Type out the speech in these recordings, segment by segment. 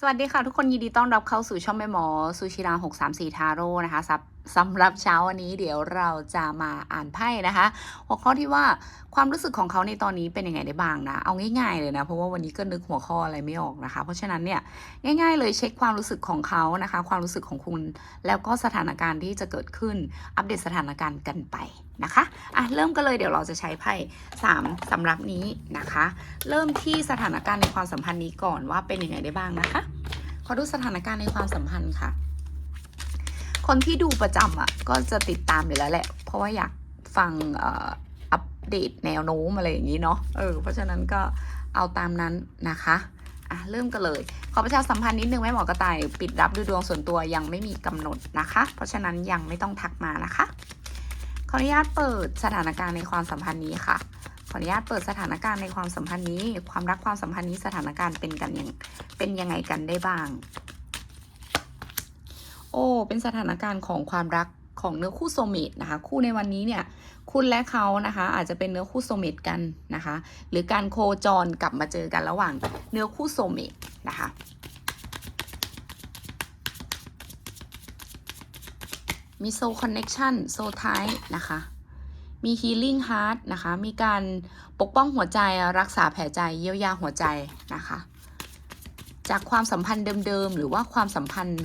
สวัสดีค่ะทุกคนยินดีต้อนรับเข้าสู่ช่องแม่หมอ สุชิรา 634 ทาโร่นะคะซับ สำหรับเช้าวันนี้เดี๋ยวเราจะมาอ่านไพ่นะคะ หัวข้อที่ว่าความรู้สึกของเขาในตอนนี้เป็นยังไงได้บ้างนะ เอาง่ายๆเลยนะ เพราะว่าวันนี้ก็นึกหัวข้ออะไรไม่ออกนะคะ เพราะฉะนั้นเนี่ยง่าย ๆ เลยเช็คความรู้สึกของเขานะคะ ความรู้สึกของคุณแล้วก็สถานการณ์ที่จะเกิดขึ้นอัปเดตสถานการณ์กันไปนะคะอะเริ่มกันเลยเดี๋ยวเราจะใช้ไพ่สามสำรับนี้นะคะ เริ่มที่สถานการณ์ในความสัมพันธ์นี้ก่อนว่าเป็นยังไงได้บ้างนะคะขอดูสถานการณ์ในความสัมพันธ์ค่ะ คนที่ดูประจำอะก็จะติดตามอยู่แล้วแหละ เพราะว่าอยากฟังอัปเดตแนวโน้มอะไรอย่างนี้เนาะเออเพราะฉะนั้นก็เอาตามนั้นนะคะอะเริ่มกันเลย ขอประชาสัมพันธ์นิดนึงแม่หมอกระต่ายปิดรับดูดวงส่วนตัวยังไม่มีกำหนดนะคะ เพราะฉะนั้นยังไม่ต้องทักมานะคะ ขออนุญาตเปิดสถานการณ์ในความสัมพันธ์นี้ค่ะ ขออนุญาตเปิดสถานการณ์ในความสัมพันธ์นี้ ความรักความสัมพันธ์นี้สถานการณ์เป็นกันยังเป็นยังไงกันได้บ้าง โอ้เป็นสถานการณ์ของความรักของเนื้อคู่โซเมตนะคะ คู่ในวันนี้เนี่ย คุณและเขานะคะ อาจจะเป็นเนื้อคู่โซเมตกันนะคะ หรือการโคจรกลับมาเจอกันระหว่างเนื้อคู่โซเมตนะคะมีโซคอนเน็กชันโซไทนะคะ มีฮีลิ่งฮาร์ดนะคะ มีการปกป้องหัวใจรักษาแผลใจเยียวยาหัวใจนะคะ จากความสัมพันธ์เดิมๆ หรือว่าความสัมพันธ์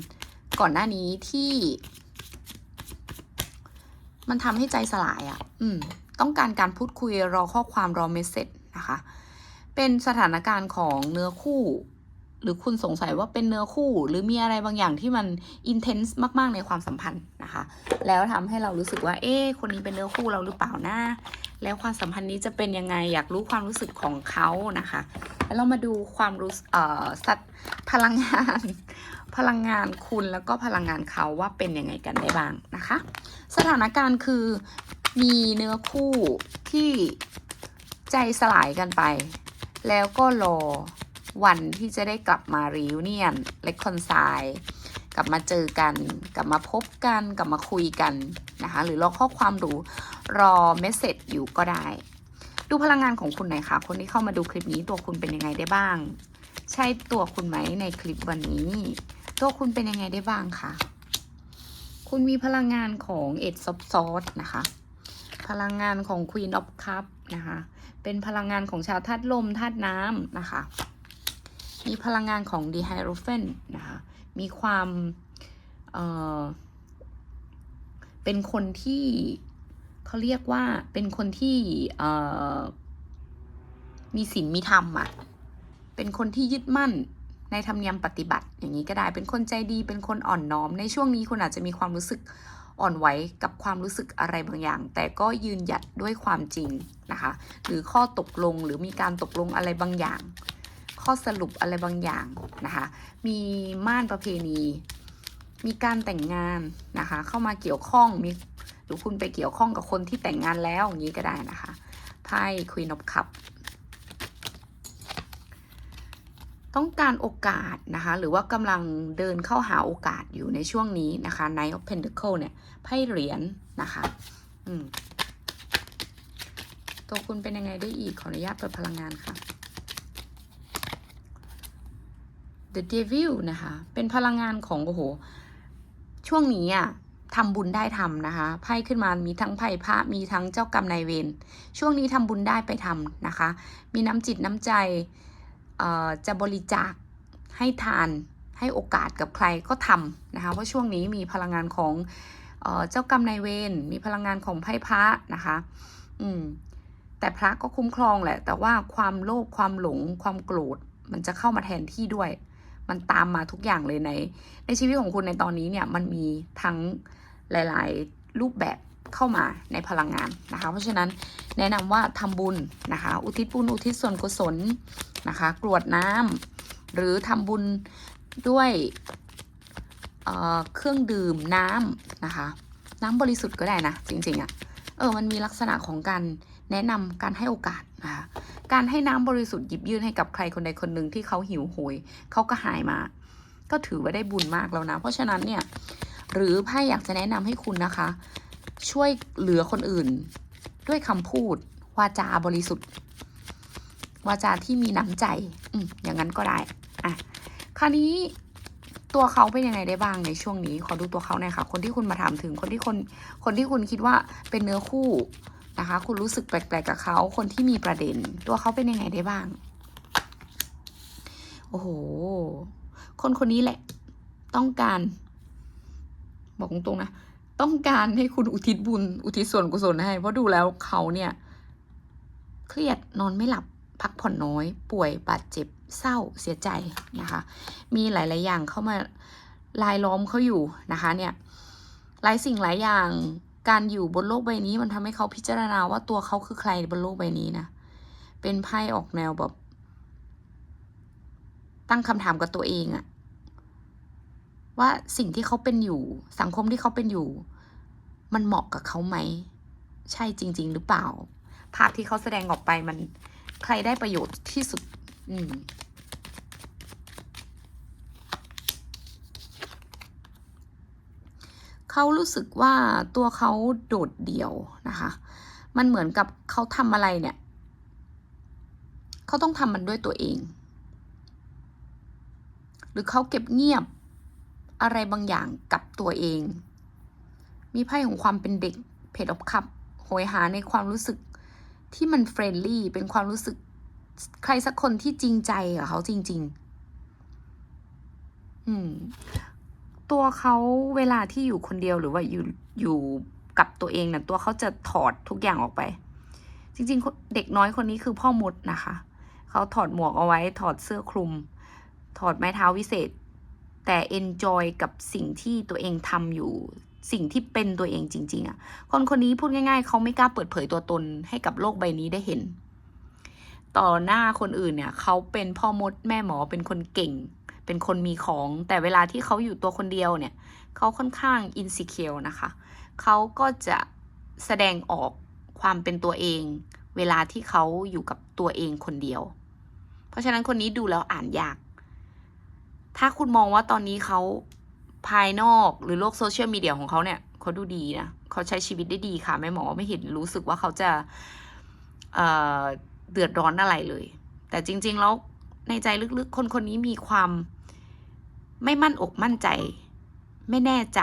ก่อนหน้านี้ที่ มันทำให้ใจสลายอะ่ะ อืม ต้องการการพูดคุยรอข้อความรอเมสเซจนะคะ เป็นสถานการณ์ของเนื้อคู่ หรือคุณสงสัยว่าเป็นเนื้อคู่ หรือมีอะไรบางอย่างที่มันอินเทนส์มาก ๆ ในความสัมพันธ์นะคะ แล้วทำให้เรารู้สึกว่าเอ๊ะคนนี้เป็นเนื้อคู่เราหรือเปล่านะแล้วความสัมพันธ์นี้จะเป็นยังไงอยากรู้ความรู้สึกของเขานะคะ แล้วเรามาดูความรู้สึกเอ่อสัตว์พลังงาน พลังงานคุณแล้วก็พลังงานเขาว่าเป็นยังไงกันได้บ้างนะคะ สถานการณ์คือมีเนื้อคู่ที่ใจสลายกันไป แล้วก็รอ วันที่จะได้กลับมารีวิเนียนเลคคอนไซกลับมาเจอกัน กลับมาพบกัน กลับมาคุยกันนะคะ หรือรอข้อความรู้รอเมสเซจอยู่ก็ได้ ดูพลังงานของคุณหน่อยค่ะ คนที่เข้ามาดูคลิปนี้ตัวคุณเป็นยังไงได้บ้าง ใช่ตัวคุณไหมในคลิปวันนี้ ตัวคุณเป็นยังไงได้บ้างคะคุณมีพลังงานของเอ็ดซอฟซอสนะคะ พลังงานของ Queen of Cup นะคะ เป็นพลังงานของชาวธาตุลมธาตุน้ำนะคะ มีพลังงานของ d ีไฮโรเฟนนะคะ มีความเออเป็นคนที่เขาเรียกว่าเป็นคนที่เออมีศีลมีธรรมอะ เป็นคนที่ยึดมั่นในธรรมเนียมปฏิบัติอย่างนี้ก็ได้ เป็นคนใจดี เป็นคนอ่อนน้อม ในช่วงนี้คุณอาจจะมีความรู้สึกอ่อนไหวกับความรู้สึกอะไรบางอย่าง แต่ก็ยืนหยัดด้วยความจริงนะคะ หรือข้อตกลงหรือมีการตกลงอะไรบางอย่าง ข้อสรุปอะไรบางอย่างนะคะ มีม่านประเพณี มีการแต่งงานนะคะ เข้ามาเกี่ยวข้องมีหรือคุณไปเกี่ยวข้องกับคนที่แต่งงานแล้วอย่างนี้ก็ได้นะคะไพ่ Queen of Cup ต้องการโอกาสนะคะ หรือว่ากำลังเดินเข้าหาโอกาสอยู่ในช่วงนี้นะคะ Knight of Pentacle เนี่ยไพ่เหรียญนะคะอืมตัวคุณเป็นยังไงได้อีกขออนุญาตเปิดพลังงานค่ะ The Devil นะคะ เป็นพลังงานของโอ้โห ช่วงนี้อะทำบุญได้ทำนะคะ ไพ่ขึ้นมามีทั้งไพ่พระ มีทั้งเจ้ากรรมนายเวร ช่วงนี้ทำบุญได้ไปทำนะคะ มีน้ำจิตน้ำใจเอ่อจะบริจาคให้ทาน ให้โอกาสกับใครก็ทำนะคะ เพราะช่วงนี้มีพลังงานของเออเจ้ากรรมนายเวร มีพลังงานของไพ่พระนะคะ อืม แต่พระก็คุ้มครองแหละ แต่ว่าความโลภ ความหลง ความโกรธ มันจะเข้ามาแทนที่ด้วย มันตามมาทุกอย่างเลยใน ในชีวิตของคุณในตอนนี้เนี่ยมันมีทั้งหลาย ๆ รูปแบบเข้ามาในพลังงานนะคะ เพราะฉะนั้นแนะนำว่าทำบุญนะคะ อุทิศบุญอุทิศส่วนกุศลนะคะ กรวดน้ำหรือทำบุญด้วยเเครื่องดื่มน้ำนะคะ น้ำบริสุทธิ์ก็ได้นะ จริง ๆอะ่ะเออมันมีลักษณะของการ แนะนำการให้โอกาสนะคะการให้น้ำบริสุทธิ์หยิบยื่นให้กับใครคนใดคนหนึ่งที่เขาหิวโหยเขาก็หายมา ก็ถือว่าได้บุญมากแล้วนะ เพราะฉะนั้นเนี่ยหรือไพ่อยากจะแนะนำให้คุณนะคะ ช่วยเหลือคนอื่น ด้วยคำพูดวาจาบริสุทธิ์วาจาที่มีน้ำใจ อืมอย่างนั้นก็ได้ อะ คราวนี้ตัวเขาเป็นยังไงได้บ้างในช่วงนี้ ขอดูตัวเขาหน่อยค่ะ คนที่คุณมาถามถึง คนที่คน คนที่คุณคิดว่าเป็นเนื้อคู่ นะคะ คุณรู้สึกแปลกๆกับเขาคนที่มีประเด็น ตัวเขาเป็นยังไงได้บ้าง โอ้โห คนคนนี้แหละ ต้องการ บอกตรงๆนะ ต้องการให้คุณอุทิศบุญ อุทิศส่วนกุศลให้ เพราะดูแล้วเขาเนี่ย เครียดนอนไม่หลับพักผ่อนน้อย ป่วยบาดเจ็บเศร้าเสียใจนะคะ มีหลาย ๆ อย่างเข้ามาลายล้อมเขาอยู่นะคะ เนี่ย หลายสิ่งหลายอย่าง การอยู่บนโลกใบนี้มันทำให้เขาพิจารณาว่าตัวเขาคือใครบนโลกใบนี้นะ เป็นไพ่ออกแนวแบบ ตั้งคำถามกับตัวเองอะว่าสิ่งที่เขาเป็นอยู่ สังคมที่เขาเป็นอยู่ มันเหมาะกับเขาไหม ใช่จริง ๆ หรือเปล่า ภาพที่เขาแสดงออกไปมันใครได้ประโยชน์ที่สุด อืม เขารู้สึกว่าตัวเขาโดดเดี่ยวนะคะ มันเหมือนกับเขาทำอะไรเนี่ย เขาต้องทำมันด้วยตัวเอง หรือเขาเก็บเงียบอะไรบางอย่างกับตัวเอง มีไพ่ของความเป็นเด็กเพจออฟคัพโหยหาในความรู้สึกที่มันเฟรนลี่ เป็นความรู้สึกใครสักคนที่จริงใจกับเขาจริง ๆ อืม ตัวเขาเวลาที่อยู่คนเดียวหรือว่าอยู่อยู่กับตัวเองเนี่ยตัวเขาจะถอดทุกอย่างออกไป จริงๆ เด็กน้อยคนนี้คือพ่อมดนะคะ เขาถอดหมวกเอาไว้ ถอดเสื้อคลุม ถอดไม้เท้าวิเศษ แต่เอนจอยกับสิ่งที่ตัวเองทำอยู่ สิ่งที่เป็นตัวเองจริง ๆอะ่ะ คนคนนี้พูดง่าย ๆ เขาไม่กล้าเปิดเผยตัวตนให้กับโลกใบนี้ได้เห็น ต่อหน้าคนอื่นเนี่ย เขาเป็นพ่อมดแม่หมอเป็นคนเก่ง เป็นคนมีของ แต่เวลาที่เขาอยู่ตัวคนเดียวเนี่ยเขาค่อนข้างอินสิเคียวนะคะเขาก็จะแสดงออกความเป็นตัวเอง เวลาที่เขาอยู่กับตัวเองคนเดียว เพราะฉะนั้นคนนี้ดูแล้วอ่านยาก ถ้าคุณมองว่าตอนนี้เขาภายนอกหรือโลกโซเชียลมีเดียของเขาเนี่ยเขาดูดีนะเขาใช้ชีวิตได้ดีค่ะแม่หมอไม่เห็นรู้สึกว่าเขาจะเเดือดร้อนอะไรเลย แต่จริง ๆ แล้วในใจลึกๆ คนคนนี้มีความ ไม่มั่นอกมั่นใจ ไม่แน่ใจ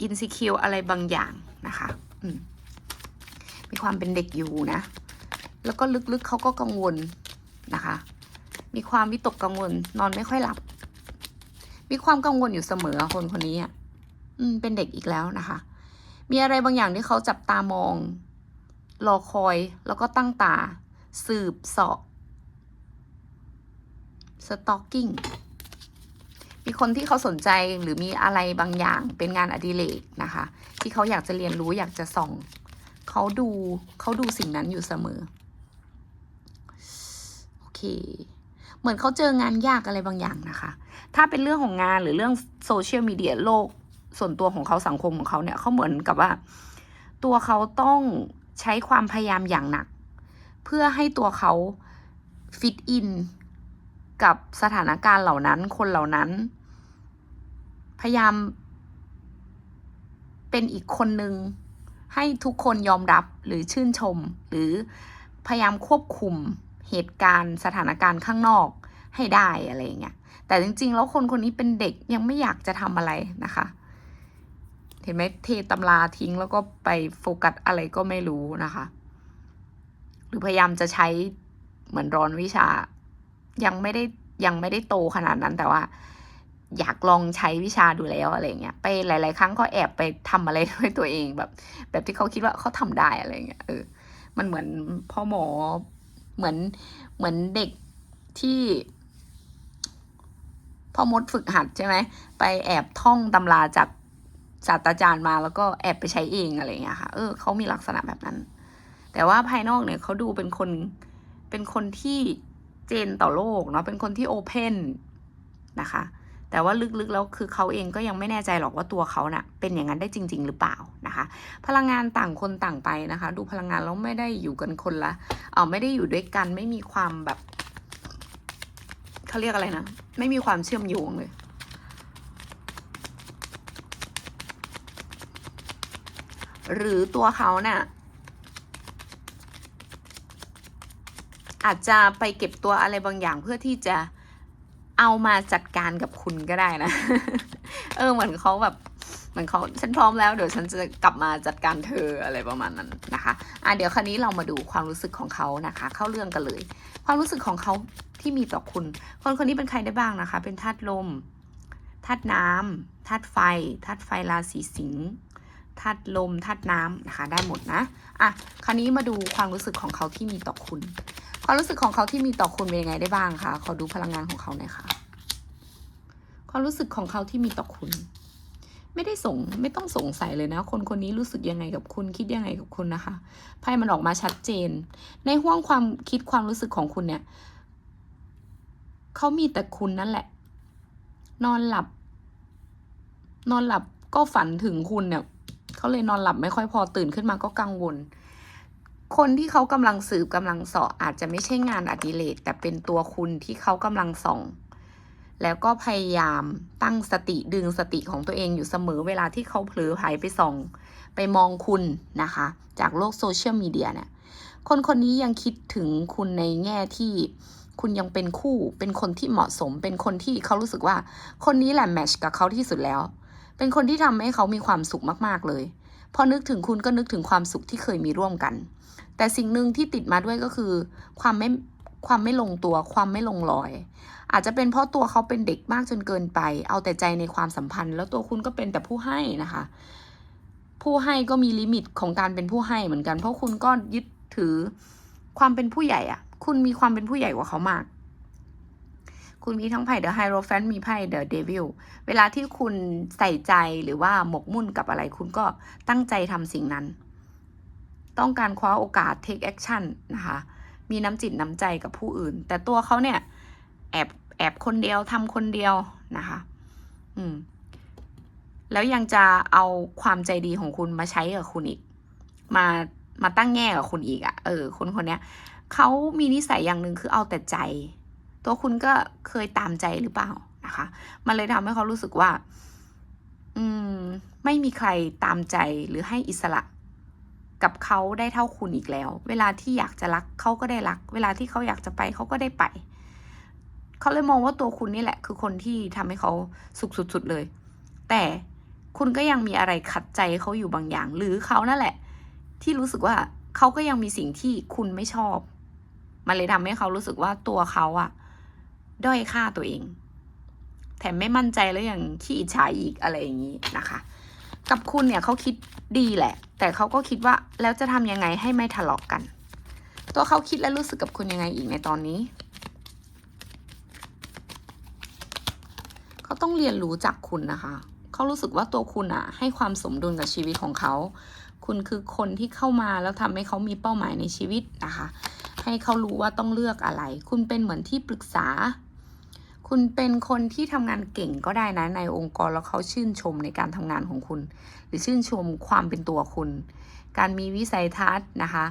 อินสิคิวอะไรบางอย่างนะคะมมีความเป็นเด็กอยู่นะ แล้วก็ลึกๆเขาก็กังวลนะคะ มีความวิตกกังวล นอนไม่ค่อยหลับ มีความกังวลอยู่เสมอคนคนนี้อะเป็นเด็กอีกแล้วนะคะ มีอะไรบางอย่างที่เขาจับตามอง รอคอย แล้วก็ตั้งตา สืบเสาะ สต็อกกิ้งมีคนที่เขาสนใจหรือมีอะไรบางอย่างเป็นงานอดิเรกนะคะ ที่เขาอยากจะเรียนรู้อยากจะส่องเขาดูเขาดูสิ่งนั้นอยู่เสมอโอเค เหมือนเขาเจองานยากอะไรบางอย่างนะคะ ถ้าเป็นเรื่องของงานหรือเรื่องโซเชียลมีเดียโลกส่วนตัวของเขาสังคมของเขาเนี่ยเขาเหมือนกับว่า ตัวเขาต้องใช้ความพยายามอย่างหนัก เพื่อให้ตัวเขาฟิตอิน กับสถานการณ์เหล่านั้น คนเหล่านั้น พยายาม เป็นอีกคนหนึ่งให้ทุกคนยอมรับหรือชื่นชม หรือพยายามควบคุมเหตุการณ์สถานการณ์ข้างนอกให้ได้อะไรเงี้ยแต่จริง ๆ แล้วคนคนนี้เป็นเด็กยังไม่อยากจะทำอะไรนะคะ เห็นไหมเทตำราทิ้งแล้วก็ไปโฟกัสอะไรก็ไม่รู้นะคะ หรือพยายามจะใช้เหมือนร้อนวิชา ยังไม่ได้ยังไม่ได้โตขนาดนั้นแต่ว่า อยากลองใช้วิชาดูแล้วอะไรเงี้ยไปหลาย ๆ ครั้งก็แอบไปทำอะไรด้วยตัวเองแบบ แบบที่เขาคิดว่าเขาทำได้อะไรเงี้ยเออมันเหมือนพ่อหมอเหมือนเหมือนเด็กที่พ่อมดฝึกหัดใช่ไหมไปแอบท่องตำราจากศาสตราจารย์มาแล้วก็แอบไปใช้เองอะไรเงี้ยค่ะ เออเขามีลักษณะแบบนั้น แต่ว่าภายนอกเนี่ยเขาดูเป็นคนเป็นคนที่ เจนต่อโลกเนาะเป็นคนที่โอเพนนะคะ แต่ว่าลึกๆแล้วคือเขาเองก็ยังไม่แน่ใจหรอกว่าตัวเขาน่ะเป็นอย่างนั้นได้จริง ๆ หรือเปล่านะคะ พลังงานต่างคนต่างไปนะคะ ดูพลังงานแล้วไม่ได้อยู่กันคนละเออไม่ได้อยู่ด้วยกันไม่มีความแบบเขาเรียกอะไรนะไม่มีความเชื่อมโยงเลยหรือตัวเขานะ่ะ อาจจะไปเก็บตัวอะไรบางอย่างเพื่อที่จะเอามาจัดการกับคุณก็ได้นะ เออเหมือนเขาแบบเหมือนเขาฉันพร้อมแล้วเดี๋ยวฉันจะกลับมาจัดการเธออะไรประมาณนั้นนะคะอะเดี๋ยวคราวนี้เรามาดูความรู้สึกของเขานะคะ เข้าเรื่องกันเลย ความรู้สึกของเขาที่มีต่อคุณ คนคนนี้เป็นใครได้บ้างนะคะ เป็นธาตุลมธาตุน้ำธาตุไฟธาตุไฟราศีสิงห์ ธาตุลมธาตุน้ำนะคะได้หมดนะอะคราวนี้มาดูความรู้สึกของเขาที่มีต่อคุณ ความรู้สึกของเขาที่มีต่อคุณเป็นยังไงได้บ้างคะขอดูพลังงานของเขาหน่อยค่ะ ความรู้สึกของเขาที่มีต่อคุณ ไม่ได้สงไม่ต้องสงสัยเลยนะ คนคนนี้รู้สึกยังไงกับคุณคิดยังไงกับคุณนะคะไพ่มันออกมาชัดเจน ในห่วงความคิดความรู้สึกของคุณเนี่ยเขามีแต่คุณนั่นแหละ นอนหลับ นอนหลับก็ฝันถึงคุณเนี่ย เขาเลยนอนหลับไม่ค่อยพอตื่นขึ้นมาก็กังวล คนที่เขากำลังสืบกำลังสาะอาจจะไม่ใช่งานอดิเรกแต่เป็นตัวคุณที่เขากำลังส่อง แล้วก็พยายามตั้งสติดึงสติของตัวเองอยู่เสมอเวลาที่เขาเผลอหายไปส่อง ไปมองคุณนะคะ จากโลกโซเชียลมีเดียเนี่ยคนคนนี้ยังคิดถึงคุณในแง่ที่คุณยังเป็นคู่เป็นคนที่เหมาะสมเป็นคนที่เขารู้สึกว่า คนนี้แหละแมชกับเขาที่สุดแล้ว เป็นคนที่ทำให้เขามีความสุขมากๆเลย พอนึกถึงคุณก็นึกถึงความสุขที่เคยมีร่วมกัน แต่สิ่งหนึ่งที่ติดมาด้วยก็คือ ความไม่ความไม่ลงตัว ความไม่ลงรอย อาจจะเป็นเพราะตัวเขาเป็นเด็กมากจนเกินไป เอาแต่ใจในความสัมพันธ์ แล้วตัวคุณก็เป็นแต่ผู้ให้นะคะ ผู้ให้ก็มีลิมิตของการเป็นผู้ให้เหมือนกัน เพราะคุณก็ยึดถือความเป็นผู้ใหญ่อะคุณมีความเป็นผู้ใหญ่กว่าเขามาก คุณมีทั้งไพ่เดอะไฮโรแฟนมีไพ่เดอะเดวิลเวลาที่คุณใส่ใจหรือว่าหมกมุ่นกับอะไร คุณก็ตั้งใจทำสิ่งนั้น ต้องการคว้าโอกาส take action นะคะ มีน้ำจิตน้ำใจกับผู้อื่น แต่ตัวเขาเนี่ย แอบแอบคนเดียวทำคนเดียวนะคะ อืม แล้วยังจะเอาความใจดีของคุณมาใช้กับคุณอีก มามาตั้งแง่กับคุณอีกอะ่ะ เออ คนคนเนี้ยเขามีนิสัยอย่างหนึ่งคือเอาแต่ใจ ตัวคุณก็เคยตามใจหรือเปล่านะคะ มันเลยทำให้เขารู้สึกว่า อืม ไม่มีใครตามใจหรือให้อิสระกับเขาได้เท่าคุณอีกแล้ว เวลาที่อยากจะรักเขาก็ได้รัก เวลาที่เขาอยากจะไปเขาก็ได้ไป เขาเลยมองว่าตัวคุณนี่แหละ คือคนที่ทำให้เขาสุขสุดๆเลย แต่คุณก็ยังมีอะไรขัดใจเขาอยู่บางอย่าง หรือเขานั่นแหละ ที่รู้สึกว่าเขาก็ยังมีสิ่งที่คุณไม่ชอบ มันเลยทำให้เขารู้สึกว่าตัวเขาอะ ด้อยค่าตัวเอง แถมไม่มั่นใจแล้วยังขี้อิจฉาอีกอะไรอย่างนี้นะคะ กับคุณเนี่ยเขาคิดดีแหละ แต่เขาก็คิดว่าแล้วจะทำยังไงให้ไม่ทะเลาะกกัน ตัวเขาคิดและรู้สึกกับคุณยังไงอีกในตอนนี้เขาต้องเรียนรู้จากคุณนะคะ เขารู้สึกว่าตัวคุณอะให้ความสมดุลกับชีวิตของเขา คุณคือคนที่เข้ามาแล้วทำให้เขามีเป้าหมายในชีวิตนะคะ ให้เขารู้ว่าต้องเลือกอะไร คุณเป็นเหมือนที่ปรึกษา คุณเป็นคนที่ทำงานเก่งก็ได้นะในองค์กรแล้วเขาชื่นชมในการทำงานของคุณ หรือชื่นชมความเป็นตัวคุณ การมีวิสัยทัศน์นะคะ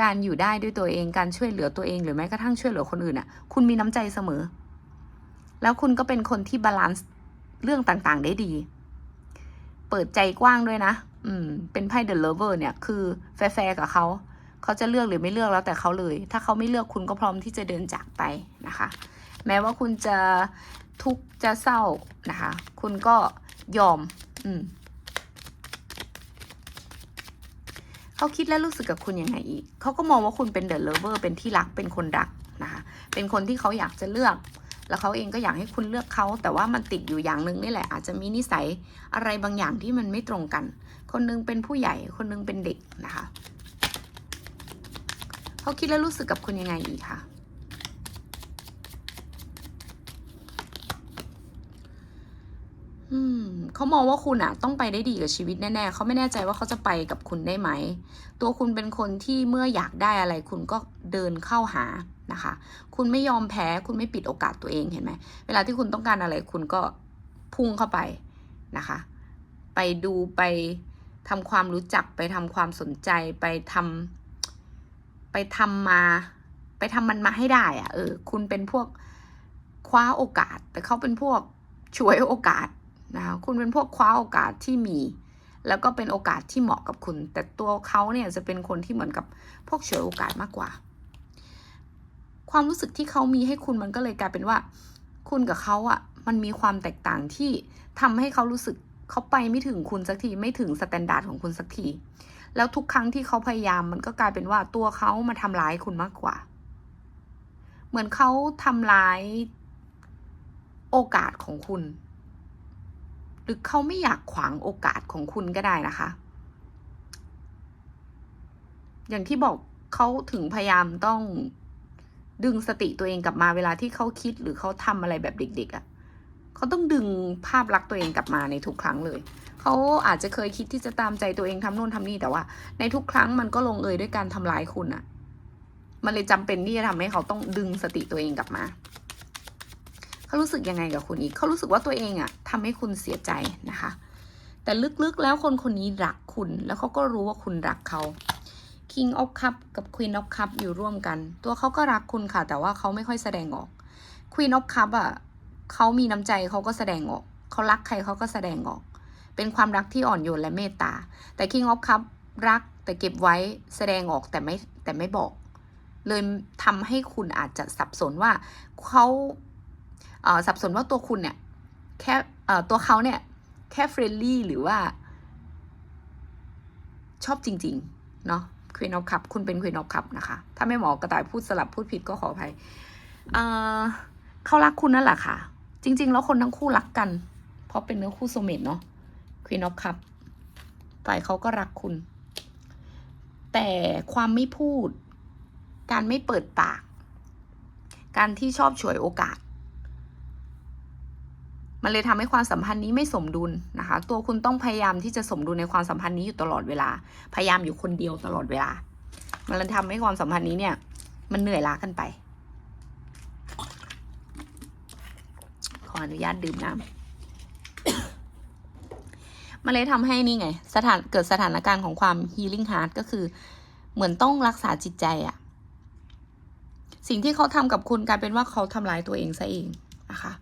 การอยู่ได้ด้วยตัวเองการช่วยเหลือตัวเอง หรือแม้กระทั่งช่วยเหลือคนอื่นอะคุณมีน้ำใจเสมอ แล้วคุณก็เป็นคนที่บาลานซ์เรื่องต่างๆ ได้ดี เปิดใจกว้างด้วยนะ อืม เป็นไพ่เดอะเลเวอร์เนี่ย คือแฟร์กับเขาเขาจะเลือกหรือไม่เลือกแล้วแต่เขาเลย ถ้าเขาไม่เลือกคุณก็พร้อมที่จะเดินจากไปนะคะ แม้ว่าคุณจะทุกข์จะเศร้านะคะ คุณก็ยอม อืมเขาคิดและรู้สึกกับคุณยังไงอีก เขาก็มองว่าคุณเป็นเดอะเลเวอร์เป็นที่รักเป็นคนรักนะคะ เป็นคนที่เขาอยากจะเลือก แล้วเขาเองก็อยากให้คุณเลือกเขา แต่ว่ามันติดอยู่อย่างหนึ่งนี่แหละ อาจจะมีนิสัยอะไรบางอย่างที่มันไม่ตรงกัน คนนึงเป็นผู้ใหญ่ คนนึงเป็นเด็กนะคะ เขาคิดและรู้สึกกับคุณยังไงอีกคะ อืม เขามองว่าคุณอะต้องไปได้ดีกับชีวิตแน่ๆเขาไม่แน่ใจว่าเขาจะไปกับคุณได้ไหม ตัวคุณเป็นคนที่เมื่ออยากได้อะไร คุณก็เดินเข้าหานะคะ คุณไม่ยอมแพ้ คุณไม่ปิดโอกาสตัวเองเห็นไหม เวลาที่คุณต้องการอะไร คุณก็พุ่งเข้าไปนะคะ ไปดูไปทำความรู้จักไปทำความสนใจไปทำไปทำมา ไปทำมันมาให้ได้อะเออ คุณเป็นพวกคว้าโอกาส แต่เขาเป็นพวกช่วยโอกาส นะคะคุณเป็นพวกคว้าโอกาสที่มี แล้วก็เป็นโอกาสที่เหมาะกับคุณ แต่ตัวเขาเนี่ยจะเป็นคนที่เหมือนกับพวกเฉวยโอกาสมากกว่า ความรู้สึกที่เขามีให้คุณมันก็เลยกลายเป็นว่า คุณกับเขาอะมันมีความแตกต่างที่ทำให้เขารู้สึกเขาไปไม่ถึงคุณสักทีไม่ถึงสแตนดาร์ดของคุณสักทีแล้วทุกครั้งที่เขาพยายามมันก็กลายเป็นว่าตัวเขามาทำร้ายคุณมากกว่า เหมือนเขาทำร้ายโอกาสของคุณ หรือเขาไม่อยากขวางโอกาสของคุณก็ได้นะคะ อย่างที่บอกเขาถึงพยายามต้องดึงสติตัวเองกลับมาเวลาที่เขาคิดหรือเขาทำอะไรแบบเด็ก ๆอะ่ะเขาต้องดึงภาพลักษณ์ตัวเองกลับมาในทุกครั้งเลยเขาอาจจะเคยคิดที่จะตามใจตัวเองทำโน่นทำนี่แต่ว่า ในทุกครั้งมันก็ลงเอยด้วยการทำร้ายคุณอะ่ะ มันเลยจำเป็นที่จะทำให้เขาต้องดึงสติตัวเองกลับมา เขารู้สึกยังไงกับคุณอีก เขารู้สึกว่าตัวเองอะทำให้คุณเสียใจนะคะ แต่ลึกๆแล้วคนคนนี้รักคุณ แล้วเขาก็รู้ว่าคุณรักเขา King of Cup กับ Queen of Cup อยู่ร่วมกัน ตัวเขาก็รักคุณค่ะ แต่ว่าเขาไม่ค่อยแสดงออก Queen of Cup อะเขามีน้ำใจเขาก็แสดงออก เขารักใครเขาก็แสดงออก เป็นความรักที่อ่อนโยนและเมตตา แต่ King of Cup รักแต่เก็บไว้แสดงออกแต่ไม่แต่ไม่บอก เลยทำให้คุณอาจจะสับสนว่าเขา สับสนว่าตัวคุณเนี่ยแค่ตัวเขาเนี่ยแค่เฟรนลี่หรือว่า ชอบจริง ๆ เนาะ Queen of Cup คุณเป็น Queen of Cup นะคะ ถ้าไม่หมอกระต่ายพูดสลับพูดผิดก็ขออภัยเขารักคุณนั่นแหละค่ะ จริง ๆ แล้วคนทั้งคู่รักกัน เพราะเป็นเนื้อคู่โซเมตเนาะ Queen of Cup ฝ่ายเขาก็รักคุณ แต่ความไม่พูด การไม่เปิดปาก การที่ชอบฉวยโอกาส มันเลยทำให้ความสัมพันธ์นี้ไม่สมดุลนะคะ ตัวคุณต้องพยายามที่จะสมดุลในความสัมพันธ์นี้อยู่ตลอดเวลา พยายามอยู่คนเดียวตลอดเวลา มันเลยทำให้ความสัมพันธ์นี้เนี่ย มันเหนื่อยล้ากันไป ขออนุญาตดื่มน้ำมันเลยทำให้นี่ไง สถานเกิดสถานการณ์ของความ healing heart ก็คือ เหมือนต้องรักษาจิตใจอะสิ่งที่เขาทำกับคุณกลายเป็นว่าเขาทำร้ายตัวเองซะเองนะคะ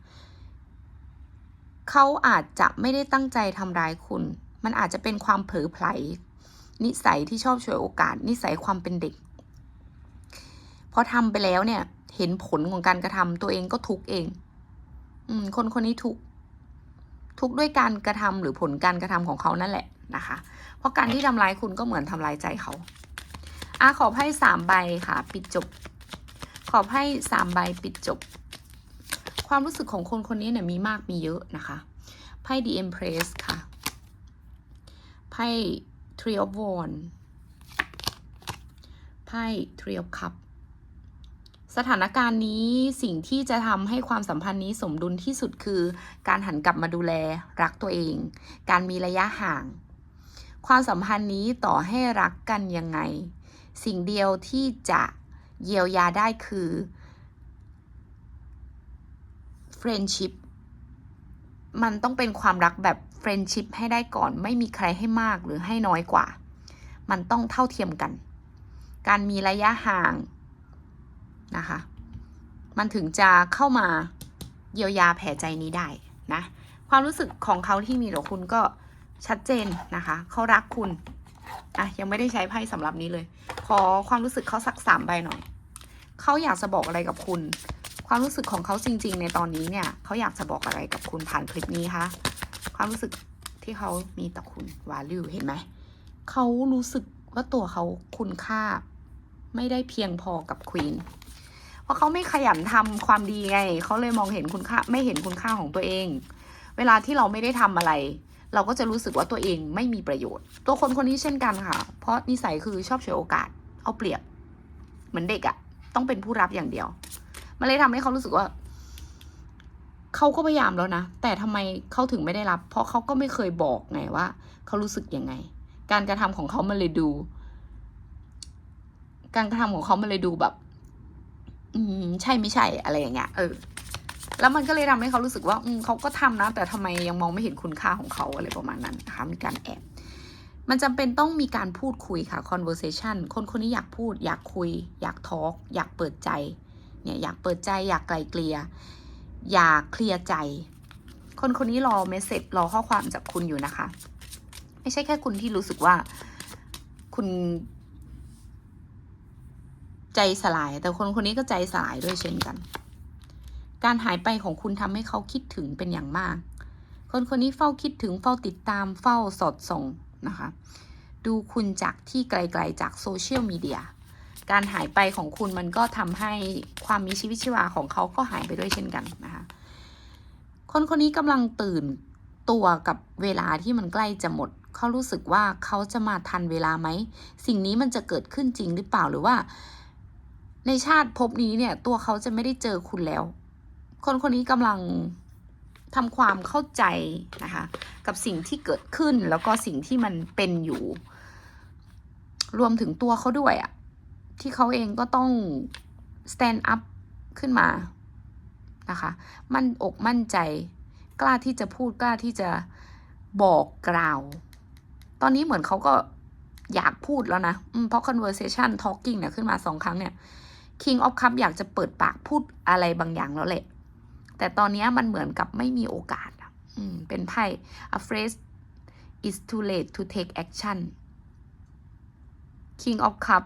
เขาอาจจะไม่ได้ตั้งใจทำร้ายคุณ มันอาจจะเป็นความเผลอไผล นิสัยที่ชอบฉวยโอกาส นิสัยความเป็นเด็ก พอทำไปแล้วเนี่ย เห็นผลของการกระทำตัวเองก็ทุกเอง อืม คนคนนี้ทุกทุกด้วยการกระทำหรือผลการกระทำของเขานั่นแหละนะคะ เพราะการที่ทำร้ายคุณก็เหมือนทำลายใจเขาอะขอไพ่สามใบค่ะ ปิดจบ ขอไพ่สามใบปิดจบ ความรู้สึกของคนคนนี้เนี่ยมีมากมีเยอะนะคะ ไพ่ The Empress ค่ะ ไพ่ Three of Wands ไพ่ Three of cups สถานการณ์นี้สิ่งที่จะทำให้ความสัมพันธ์นี้สมดุลที่สุดคือ การหันกลับมาดูแลรักตัวเอง การมีระยะห่าง ความสัมพันธ์นี้ต่อให้รักกันยังไง สิ่งเดียวที่จะเยียวยาได้คือ friendship มันต้องเป็นความรักแบบ friendship ให้ได้ก่อนไม่มีใครให้มากหรือให้น้อยกว่า มันต้องเท่าเทียมกัน การมีระยะห่างนะคะ มันถึงจะเข้ามาเยียวยาแผลใจนี้ได้นะ ความรู้สึกของเขาที่มีต่อคุณก็ชัดเจนนะคะ เขารักคุณอะยังไม่ได้ใช้ไพ่สำหรับนี้เลย ขอความรู้สึกเขาสักสามใบหน่อย เขาอยากจะบอกอะไรกับคุณ ความรู้สึกของเขาจริง ๆ ในตอนนี้เนี่ยเขาอยากจะบอกอะไรกับคุณผ่านคลิปนี้คะความรู้สึกที่เขามีต่อคุณวาลิวเห็นไหมเขารู้สึกว่าตัวเขาคุณค่าไม่ได้เพียงพอกับควีนเพราะเขาไม่ขยันทำความดีไงเขาเลยมองเห็นคุณค่าไม่เห็นคุณค่าของตัวเอง เวลาที่เราไม่ได้ทำอะไร เราก็จะรู้สึกว่าตัวเองไม่มีประโยชน์ ตัวคนคนนี้เช่นกันค่ะ เพราะนิสัยคือชอบฉวยโอกาส เอาเปรียบ เหมือนเด็กอะต้องเป็นผู้รับอย่างเดียว มันเลยทำให้เขารู้สึกว่าเขาก็พยายามแล้วนะ แต่ทำไมเขาถึงไม่ได้รับ เพราะเขาก็ไม่เคยบอกไงว่าเขารู้สึกยังไง การกระทำของเขามันเลยดู การกระทำของเขามันเลยดูแบบ อืม ใช่ไม่ใช่อะไรอย่างเงี้ย เออ แล้วมันก็เลยทำให้เขารู้สึกว่า อืมเขาก็ทำนะ แต่ทำไมยังมองไม่เห็นคุณค่าของเขาอะไรประมาณนั้นนะคะมีการแอบมันจำเป็นต้องมีการพูดคุยค่ะ conversation คนคนนี้อยากพูด อยากคุย อยากทอล์กอยากเปิดใจ เนี่ยอยากเปิดใจอยากไกลเกลี่ยอยากเคลียร์ใจ คนคนนี้รอเมสเซจรอข้อความจากคุณอยู่นะคะ ไม่ใช่แค่คุณที่รู้สึกว่า คุณ ใจสลาย แต่คนคนนี้ก็ใจสลายด้วยเช่นกัน การหายไปของคุณทำให้เขาคิดถึงเป็นอย่างมาก คนคนนี้เฝ้าคิดถึงเฝ้าติดตามเฝ้าสอดส่องนะคะ ดูคุณจากที่ไกลๆจากโซเชียลมีเดีย การหายไปของคุณมันก็ทำให้ความมีชีวิตชีวาของเขาก็หายไปด้วยเช่นกันนะคะคนคนนี้กำลังตื่นตัวกับเวลาที่มันใกล้จะหมด เขารู้สึกว่าเขาจะมาทันเวลาไหม สิ่งนี้มันจะเกิดขึ้นจริงหรือเปล่าหรือว่า ในชาติภพนี้เนี่ย ตัวเขาจะไม่ได้เจอคุณแล้ว คนคนนี้กำลังทำความเข้าใจนะคะ กับสิ่งที่เกิดขึ้นแล้วก็สิ่งที่มันเป็นอยู่ รวมถึงตัวเขาด้วยอะ ที่เขาเองก็ต้อง stand up ขึ้นมานะคะมั่นอกมั่นใจ กล้าที่จะพูดกล้าที่จะบอกกล่าว ตอนนี้เหมือนเขาก็อยากพูดแล้วนะเพราะ conversation talking เนี่ยขึ้นมาสองครั้งเนี่ย King of Cup อยากจะเปิดปากพูดอะไรบางอย่างแล้วแหละ แต่ตอนนี้มันเหมือนกับไม่มีโอกาสเป็นไพ่ afraid is too late to take action King of Cup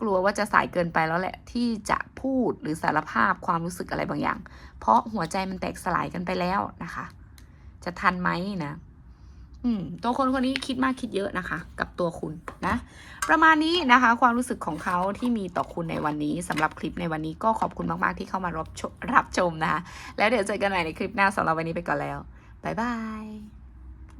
กลัวว่าจะสายเกินไปแล้วแหละ ที่จะพูดหรือสารภาพความรู้สึกอะไรบางอย่าง เพราะหัวใจมันแตกสลายกันไปแล้วนะคะ จะทันไหมนะอืมตัวคนคนนี้คิดมากคิดเยอะนะคะ กับตัวคุณนะ ประมาณนี้นะคะ ความรู้สึกของเขาที่มีต่อคุณในวันนี้สำหรับคลิปในวันนี้ก็ขอบคุณมาก ๆ ที่เข้ามารับชมรับชมนะคะ แล้วเดี๋ยวเจอกันใหม่ในคลิปหน้าสำหรับวันนี้ไปก่อนแล้วบ๊ายบาย